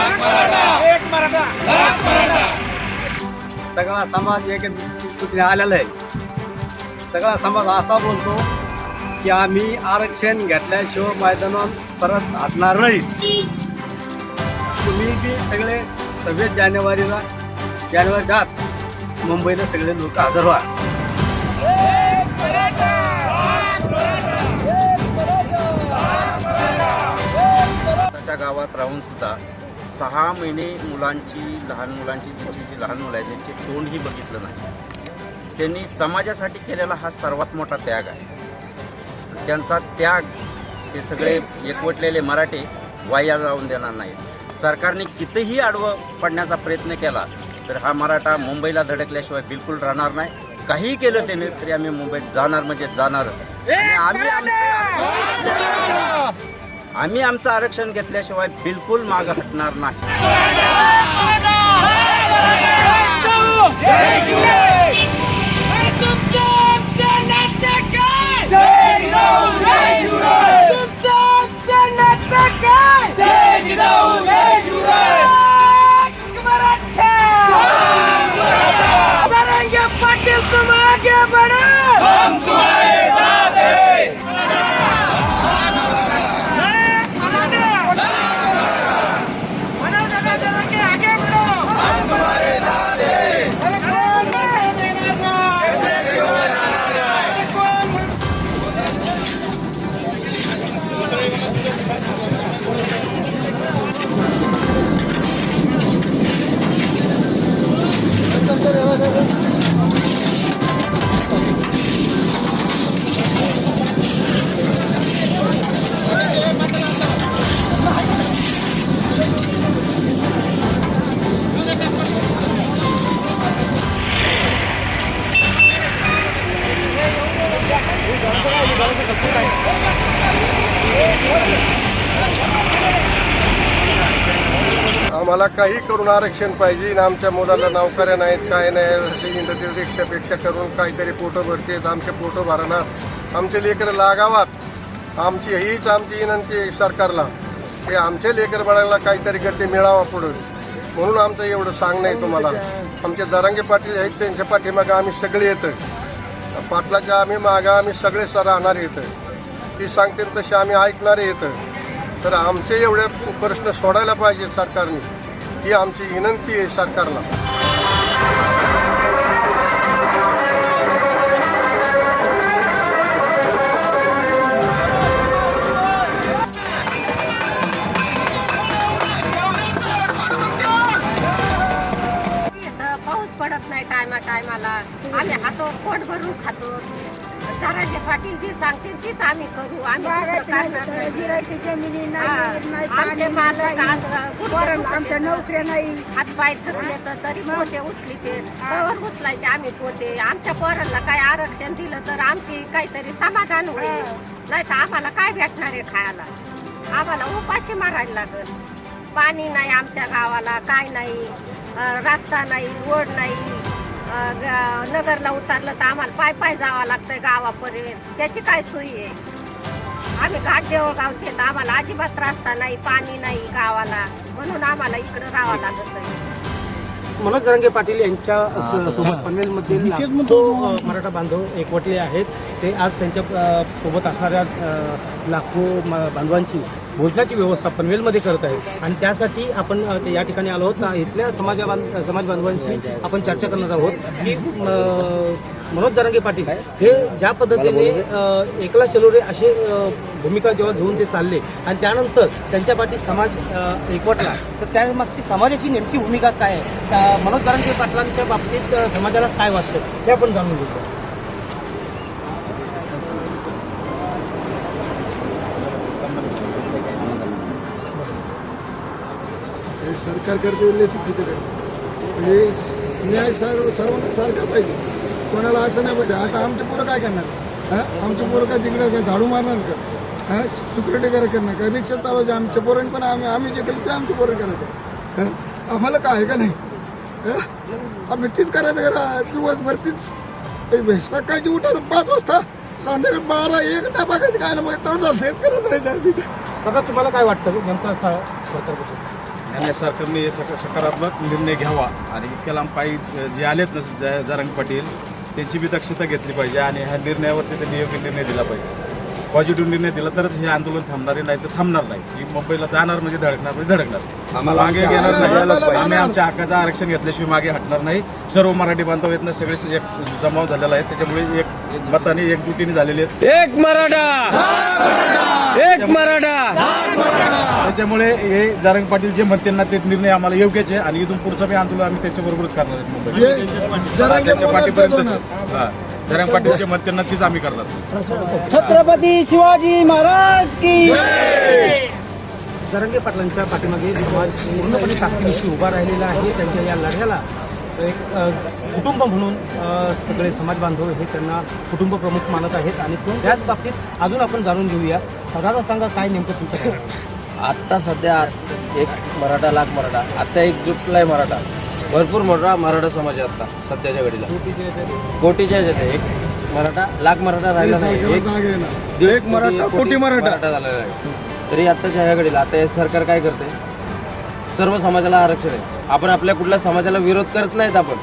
एक मराठा. सगळा समाज एक आलेला आहे. सगळा समाज असा बोलतो की आम्ही आरक्षण घेतल्याशिवाय मैदानात परत हटणार नाही. तुम्ही बी सगळे सव्वीस जानेवारीला जानेवारीच्या आत मुंबईला सगळे लोक हजर व्हा. गावात राहून सुद्धा सहा महिने मुलांची लहान मुलांची त्यांची जी लहान मुलं आहेत त्यांचे तोंडही बघितलं नाही. त्यांनी समाजासाठी केलेला हा सर्वात मोठा त्याग आहे. त्यांचा त्याग हे सगळे एकवटलेले मराठे वाया जाऊन देणार नाहीत. सरकारने कितीही आडवं पडण्याचा प्रयत्न केला तर हा मराठा मुंबईला धडकल्याशिवाय बिलकुल राहणार नाही. काहीही केलं त्याने तरी आम्ही मुंबईत जाणार म्हणजे जाणारच. आम्ही आम्ही आमचं आरक्षण घेतल्याशिवाय बिलकुल माग हटणार नाही. आरक्षण पाहिजे. आमच्या मुलाला नोकऱ्या नाहीत काय नाही असे इंडस्ट्री रिक्षापेक्षा करून काहीतरी पोटं भरतेत आमचे पोटं भरणार. आमचे लेकरं लागावात. आमची हीच आमची विनंती आहे सरकारला. की आमच्या लेकर बाळाला काहीतरी गती मिळावा पुढे. म्हणून आमचं एवढं सांगणं आहे तुम्हाला. आमचे दरांगे पाटील आहेत त्यांच्या पाठीमागं आम्ही सगळे येतं पाटलाच्या आम्ही मागं आम्ही सगळे सर राहणार येतं ती सांगतील तसे आम्ही ऐकणारे येतं तर आमचे एवढे प्रश्न सोडायला पाहिजे सरकारने. ही आमची विनंती आहे सरकारला. पोरांना आमच्या. नोकऱ्या नाही. हातपाय थकले तर तरी पोते उचली ते. कवर उचलायचे आम्ही पोते. आमच्या पोरांना काय आरक्षण दिलं तर आमची काहीतरी समाधान होईल. नाही तर आम्हाला काय भेटणार आहे खायला? आम्हाला उपाशी मारायला लागल. पाणी नाही आमच्या गावाला काय नाही. रस्ता नाही रोड नाही. नगरला उतरलं तर आम्हाला पाय पाय जावं लागतंय गावापर्यंत. त्याची काय सोयी आहे? आम्ही घाट देवळ गावचे तर आम्हाला अजिबात रस्ता नाही पाणी नाही गावाला. म्हणून आम्हाला इकडं राहावं लागत आहे मनोज जरांगे पाटील यांच्या स- सोबत पनवेलमध्ये लाखो अ, मराठा बांधव एकवटले आहेत. ते आज त्यांच्या अ, सोबत असणाऱ्या अ, लाखो म- बांधवांची भोजनाची व्यवस्था पनवेलमध्ये करत आहे. आणि त्यासाठी आपण या ठिकाणी आलो आहोत. इथल्या समाजा बांध समाज बांधवांशी आपण चर्चा करणार आहोत. की मनोज जरांगे पाटील हे ज्या पद्धतीने एकला चलोरे असे भूमिका जेव्हा घेऊन ते चालले आणि त्यानंतर त्यांच्या पाठी समाज एकवटला तर त्यामागची समाजाची नेमकी भूमिका काय आहे? त्या मनोज जरांगे पाटलांच्या बाबतीत समाजाला काय वाटतं? हे आपण जाणून घेतो सरकार करते लय चुकीचं करते. म्हणजे न्याय सर्व सर्वांना सारखा पाहिजे. कोणाला असं नाही पाहिजे. आता आमचे पोरं काय करणार? हां? आमचे पोरं काय तिकडे काय झाडू मारणार का? हां? सुकरटे करा करणार का? रिक्षा चालवायचे आमच्या पोरण पण आम्ही आम्ही जे केलं ते आमचे पोरं करायचं. हां? आम्हाला काय आहे का नाही? आम्ही तीच करायचं करा. दिवसभर तीच. सकाळची उठायचं पाच वाजता. संध्याकाळी बारा एक नाही बघायचं काय ना मग तेवढं झालं तेच करत राहायचं बघा तुम्हाला काय वाटतं? नेमकं सरकारबद्दल. आणि सरकारने हे सक सकारात्मक निर्णय घ्यावा. आणि इतक्या लांब पायी जे आलेत ना ज- जरांग पाटील त्यांची बी दक्षता घेतली पाहिजे आणि ह्या निर्णयावरती त्यांनी योग्य निर्णय दिला पाहिजे. पॉझिटिव्ह निर्णय दिला तरच हे आंदोलन थांबणारे नाही तर थांबणार नाही. की मुंबईला जाणार म्हणजे धडकणार म्हणजे धडकणार. मागे घेणार नाही. आम्ही आमच्या हक्काचं आरक्षण घेतल्याशिवाय मागे हटणार नाही. सर्व मराठी बांधव आहेत ना सगळे एक जमाव झालेला आहे. त्याच्यामुळे एक मताने एकजुटीने झालेले आहेत. एक मराठा! एक मराठा! त्याच्यामुळे हे जारंग पाटील जे म्हणतील ना ते निर्णय आम्हाला योग्यच आहे. आणि इथून पुढचं बी आंदोलन आम्ही त्यांच्याबरोबरच करणार आहेत जे जरांगे त्यांच्या बोलणार तेच पाठीपर्यंत होणार. हा. जारंग पाटील जे म्हणतील ना तीच आम्ही करणार. छत्रपती शिवाजी महाराज की जरंगे पाटलांच्या पाठीमागे समाज पूर्णपणे ताकदीनिशी उभा राहिलेला आहे. त्यांच्या या लढ्याला एक कुटुंब म्हणून सगळे समाज बांधव हे त्यांना कुटुंब प्रमुख मानत आहेत. आणि तो त्याच बाबतीत अजून आपण जाणून घेऊया. दादा सांगा काय नेमकं तुमचं? आत्ता सध्या एक मराठा लाख मराठा आत्ता एक जुटलाय मराठा. भरपूर मोठा मराठा समाज आहे आता सध्याच्या घडीला. कोटीच्या आहे. एक मराठा लाख मराठा राहिला नाही. एक आहे. दीड मराठा कोटी मराठा. झालेला आहे. तरी आत्ताच्या ह्या घडीला आता हे सरकार काय करते? सर्व समाजाला आरक्षण आहे. आपण आपल्या कुठल्या समाजाला विरोध करत नाहीत आपण.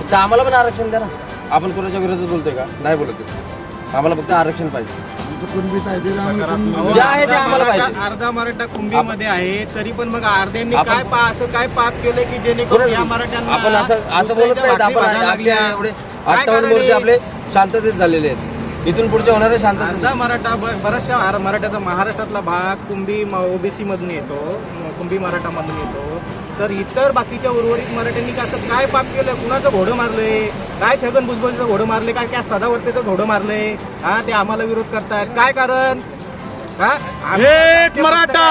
फक्त आम्हाला पण आरक्षण द्या ना. आपण कोणाच्या विरोधात बोलतोय का? नाही बोलत. आहे. आम्हाला फक्त आरक्षण पाहिजे. जे आहे ते आम्हाला पाहिजे. अर्धा मराठा कुंभीमध्ये आहे तरी पण मग अर्ध्यांनी आपण- काय पा असं काय पाप केलं की जेणेकरून या मराठ्यांना आपण असं असं बोलत दुसऱ्याच्या नाहीत आपण भाकरी भाजायला आपले लागल्या. एवढे काय अठ्ठावन्न कारण मोर्चे आहे? आपले शांततेत झालेले आहेत. इथून पुढचे होणारे शांततेत अर्धा मराठा ब- बऱ्याचशा आर- मराठ्याचा महाराष्ट्रातला भाग कुंभी ओबीसी मधून येतो म- कुंभी मराठा मधून येतो. तर इतर बाकीच्या उर्वरित मराठ्यांनी का असं काय पाप केलं कुणाचं घोडं मारलंय? काय छगन भुजबळचं घोडं मारले काय काय सदावर्तेचं घोडं मारलंय? हा ते आम्हाला विरोध करतायत. काय कारण? हा? मराठा!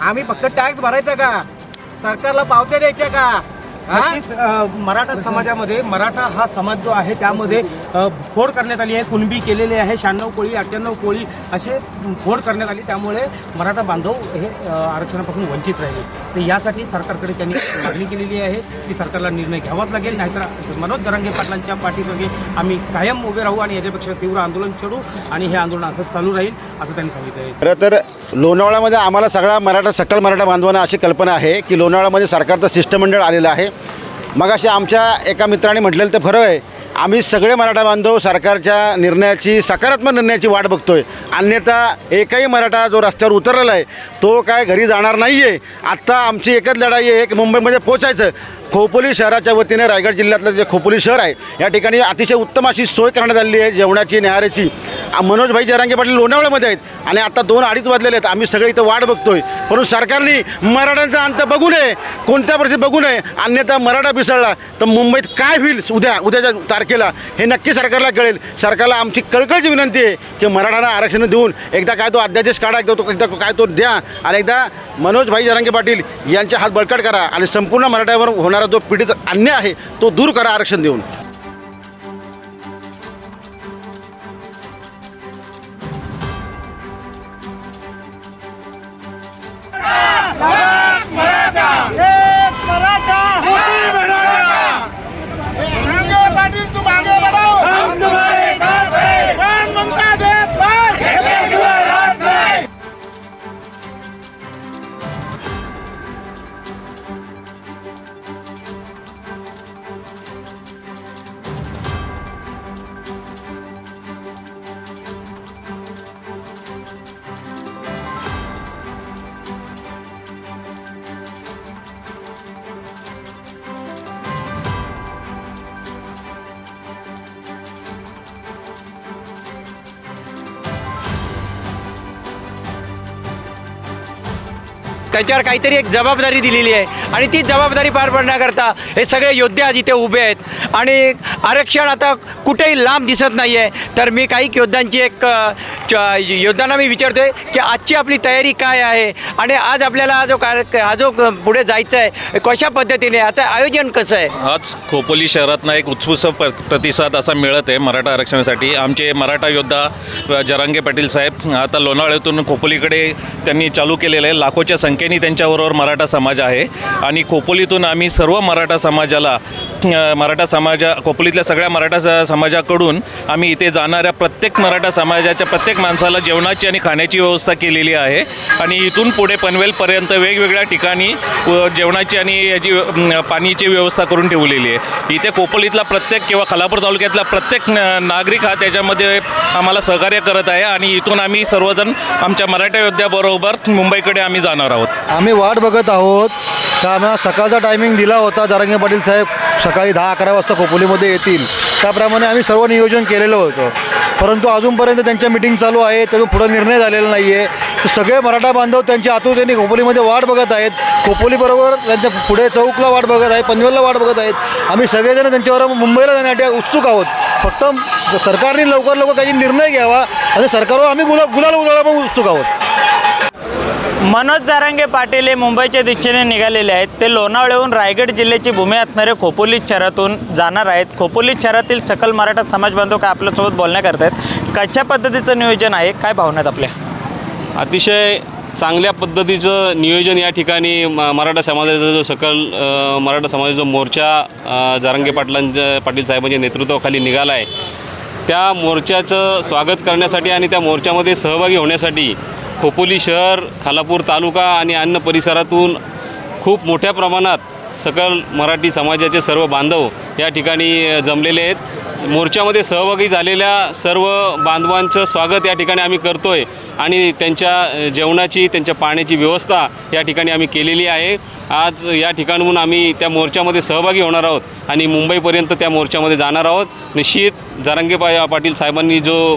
आम्ही फक्त टॅक्स भरायचा का? सरकारला पावत्या द्यायच्या का? नक्कीच मराठा समाजामध्ये मराठा हा समाज जो आहे त्यामध्ये फोड करण्यात आली आहे कुणबी केलेली आहे शहाण्णव कोळी अठ्ठ्याण्णव कोळी असे फोड करण्यात आली. त्यामुळे मराठा बांधव हे आरक्षणापासून वंचित राहिले. तर यासाठी सरकारकडे त्यांनी मागणी केलेली आहे की सरकारला निर्णय घ्यावाच लागेल. नाहीतर मनोज जरांगे पाटलांच्या पाठीमागे आम्ही कायम उभे राहू आणि याच्यापेक्षा तीव्र आंदोलन छेडू आणि हे आंदोलन असंच चालू राहील असं त्यांनी सांगितलं आहे. खरं तर लोणावळ्यामध्ये आम्हाला सगळा मराठा सकल मराठा बांधवांना अशी कल्पना आहे की लोणावळ्यामध्ये सरकारचं शिष्टमंडळ आलेलं आहे. मग अशी आमच्या एका मित्राने म्हटलेलं ते खरं आहे आम्ही सगळे मराठा बांधव सरकारच्या निर्णयाची सकारात्मक निर्णयाची वाट बघतो आहे अन्यथा एकही मराठा जो रस्त्यावर उतरलेला आहे तो काय घरी जाणार नाही आहे आत्ता आमची एकच लढाई आहे की मुंबईमध्ये पोचायचं खोपोली शहराच्या वतीने रायगड जिल्ह्यातलं जे खोपोली शहर आहे या ठिकाणी अतिशय उत्तम अशी सोय करण्यात आलेली आहे जेवणाची न्याहारीची. मनोजभाई जरांगे पाटील लोणावळ्यामध्ये आहेत. आणि आता दोन अडीच वाजलेले आहेत. आम्ही सगळे इथं वाट बघतोय. परंतु सरकारने मराठ्यांचा अंत बघू नये. कोणत्या परिस्थितीत बघू नये. अन्यथा मराठा पिसळला तर मुंबईत काय होईल उद्या उद्याच्या तारखेला? हे नक्की सरकारला कळेल. सरकारला आमची कळकळची विनंती आहे की मराठ्यांना आरक्षण देऊन एकदा काय तो अध्यादेश काढा एकदा तो एकदा काय तो द्या. आणि एकदा मनोजभाई जरांगे पाटील यांचे हात बळकट करा आणि संपूर्ण मराठ्यावर होणार जो पीडित अन्याय आहे तो दूर करा आरक्षण देऊन. त्यांच्यावर काहीतरी एक जबाबदारी दिलेली आहे. आणि ती जबाबदारी पार पाडण्याकरता हे सगळे योद्धे आज इथे उभे आहेत. आणि आरक्षण आता कुठेही लांब दिसत नाही आहे तर मी काही योद्ध्यांची एक अ, योद्धांना मी विचारतोय की आजची आपली तयारी काय आहे? आणि आज आपल्याला हा जो कार्य हा जो पुढे जायचा आहे कशा पद्धतीने याचं आयोजन कसं आहे? आज खोपोली शहरातनं एक उत्स्फूर्त प्र- प्रतिसाद असा मिळत आहे मराठा आरक्षणासाठी. आमचे मराठा योद्धा जरांगे पाटील साहेब आता लोणावळ्यातून खोपोलीकडे त्यांनी चालू केलेलं आहे. लाखोच्या संख्येने त्यांच्याबरोबर मराठा समाज आहे. आणि खोपोलीतून आम्ही सर्व मराठा समाजाला मराठा समाजा खोपोलीतल्या सगळ्या मराठा स- समाजाकडून आम्ही इथे जाणाऱ्या प्रत्येक मराठा समाजाच्या प्रत्येक माणसाला जेवणाची आणि खाण्याची व्यवस्था केलेली आहे. आणि इथून पुढे पनवेलपर्यंत वेगवेगळ्या ठिकाणी व जेवणाची आणि याची पाणीची व्यवस्था करून ठेवलेली आहे. इथे खोपोलीतला प्रत्येक किंवा खालापूर तालुक्यातला प्रत्येक न- नागरिक हा त्याच्यामध्ये आम्हाला सहकार्य करत आहे. आणि इथून आम्ही सर्वजण आमच्या मराठा योद्ध्याबरोबर मुंबईकडे आम्ही जाणार आहोत. आम्ही वाट बघत आहोत. का आम्हाला सकाळचा टायमिंग दिला होता. जारंगे पाटील साहेब सकाळी दहा अकरा वाजता खोपोलीमध्ये येतील. त्याप्रमाणे आम्ही सर्व नियोजन केलेलं होतं. परंतु अजूनपर्यंत त्यांच्या मिटिंग चालू आहे. त्यातून पुढं निर्णय झालेला नाही आहे सगळे मराठा बांधव त्यांच्या आतुरतेने खोपोलीमध्ये वाट बघत आहेत. खोपोलीबरोबर त्यांच्या पुढे चौकला वाट बघत आहे पनवेलला वाट बघत आहेत. आम्ही सगळेजण त्यांच्यावर मुंबईला जाण्यासाठी उत्सुक आहोत. फक्त स- सरकारने लवकर लवकर काही निर्णय घ्यावा आणि सरकारवर आम्ही गुला गुलाल उधळा पण उत्सुक आहोत. मनोज जारांगे पाटील हे मुंबईच्या दिशेने निघालेले आहेत. ते लोणावळ्याहून रायगड जिल्ह्याची भूमी असणाऱ्या खोपोली शहरातून जाणार आहेत. खोपोली शहरातील सकल मराठा समाज बांधव काय आपल्यासोबत बोलण्या करत आहेत? कशा पद्धतीचं नियोजन आहे? काय भावना आहेत आपल्या? अतिशय चांगल्या पद्धतीचं नियोजन या ठिकाणी म मराठा समाजाचा जो सकल मराठा समाजाचा जो मोर्चा जारंगे पाटलांच्या पाटील साहेबांच्या नेतृत्वाखाली निघाला आहे त्या मोर्चाचं स्वागत करण्यासाठी आणि त्या मोर्चामध्ये सहभागी होण्यासाठी खोपोली शहर खालापूर तालुका आणि अन्य परिसरातून खूप मोठ्या प्रमाणात सकल मराठी समाजाचे सर्व बांधव या ठिकाणी जमलेले आहेत. मोर्चामध्ये सहभागी झालेल्या सर्व बांधवांचं स्वागत या ठिकाणी आम्ही करतो आहे आणि त्यांच्या जेवणाची त्यांच्या पाण्याची व्यवस्था या ठिकाणी आम्ही केलेली आहे. आज या ठिकाणहून आम्ही त्या मोर्चामध्ये सहभागी होणार आहोत आणि मुंबईपर्यंत त्या मोर्चामध्ये जाणार आहोत. निश्चित जारंगे पाटील साहेबांनी जो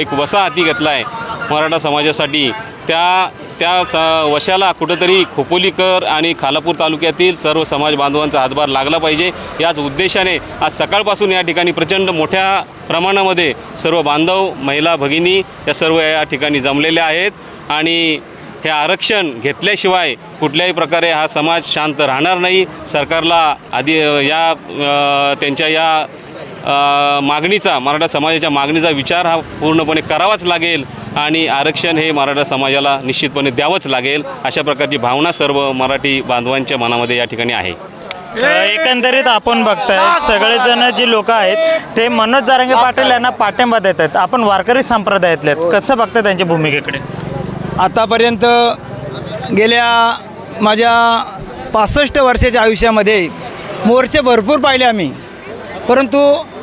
एक वसा हाती घेतला आहे मराठा समाजासाठी त्या त्या स वशाला कुठंतरी खोपोलीकर आणि खालापूर तालुक्यातील सर्व समाज बांधवांचा हातभार लागला पाहिजे. याच उद्देश उद्देशाने आज सकाळपासून या ठिकाणी प्रचंड मोठ्या प्रमाणामध्ये सर्व बांधव महिला भगिनी या सर्व या ठिकाणी जमलेल्या आहेत. आणि हे आरक्षण घेतल्याशिवाय कुठल्याही प्रकारे हा समाज शांत राहणार नाही. सरकारला आधी या त्यांच्या या मागणीचा मराठा समाजाच्या मागणीचा विचार हा पूर्णपणे करावाच लागेल आणि आरक्षण हे मराठा समाजाला निश्चितपणे द्यावंच लागेल. अशा प्रकारची भावना सर्व मराठी बांधवांच्या मनामध्ये या ठिकाणी आहे. एकंदरीत आपण बघताय सगळेजण जे लोक आहेत ते मनोज जारंगे पाटील यांना पाठिंबा देत आहेत आपण वारकरी संप्रदायातले आहेत. कसं बघताय त्यांच्या भूमिकेकडे? आतापर्यंत गेल्या माझ्या पासष्ट वर्षाच्या आयुष्यामध्ये मोर्चे भरपूर पाहिले आम्ही. परंतु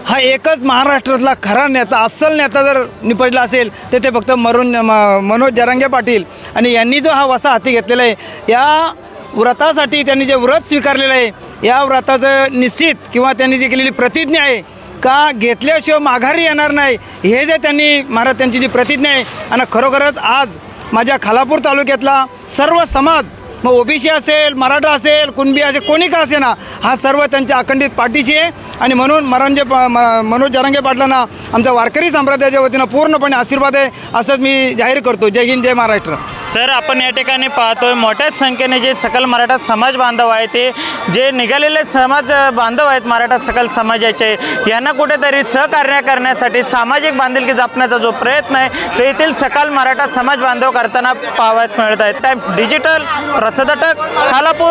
हा एकच महाराष्ट्रातला खरा नेता अस्सल नेता जर निपजला असेल तर ते फक्त मरुण म- मनोज जरांगे पाटील आणि यांनी जो हा वसा हाती घेतलेला आहे या व्रतासाठी त्यांनी जे व्रत स्वीकारलेलं आहे या व्रताचं निश्चित किंवा त्यांनी जी केलेली प्रतिज्ञा आहे का घेतल्याशिवाय माघारी येणार नाही हे जे त्यांनी महाराज त्यांची जी प्रतिज्ञा आहे आणि खरोखरच आज माझ्या खालापूर तालुक्यातला सर्व समाज मग ओबीसी असेल मराठा असेल कुणबी असेल कोणी का असे ना हा सर्व त्यांच्या अखंडित पाठीशी आहे. आणि म्हणून मरांजे प- मनोज जरांगे पाटलांना आमच्या वारकरी संप्रदायाच्या वतीनं पूर्णपणे आशीर्वाद आहे असंच मी जाहीर करतो. जय हिंद जय महाराष्ट्र. तर आपण या ठिकाणी पाहतोय मोठ्याच संख्येने जे सकल मराठा समाज बांधव आहे ते जे निघालेले समाज बांधव आहेत मराठा सकल समाजाचे यांना कुठेतरी सहकार्य करण्यासाठी सामाजिक बांधिलकी जपण्याचा जो प्रयत्न आहे तो येथील सकल मराठा समाज बांधव करताना पाहावयास मिळत आहेत त्या डिजिटल प्रसादटक खालापूर.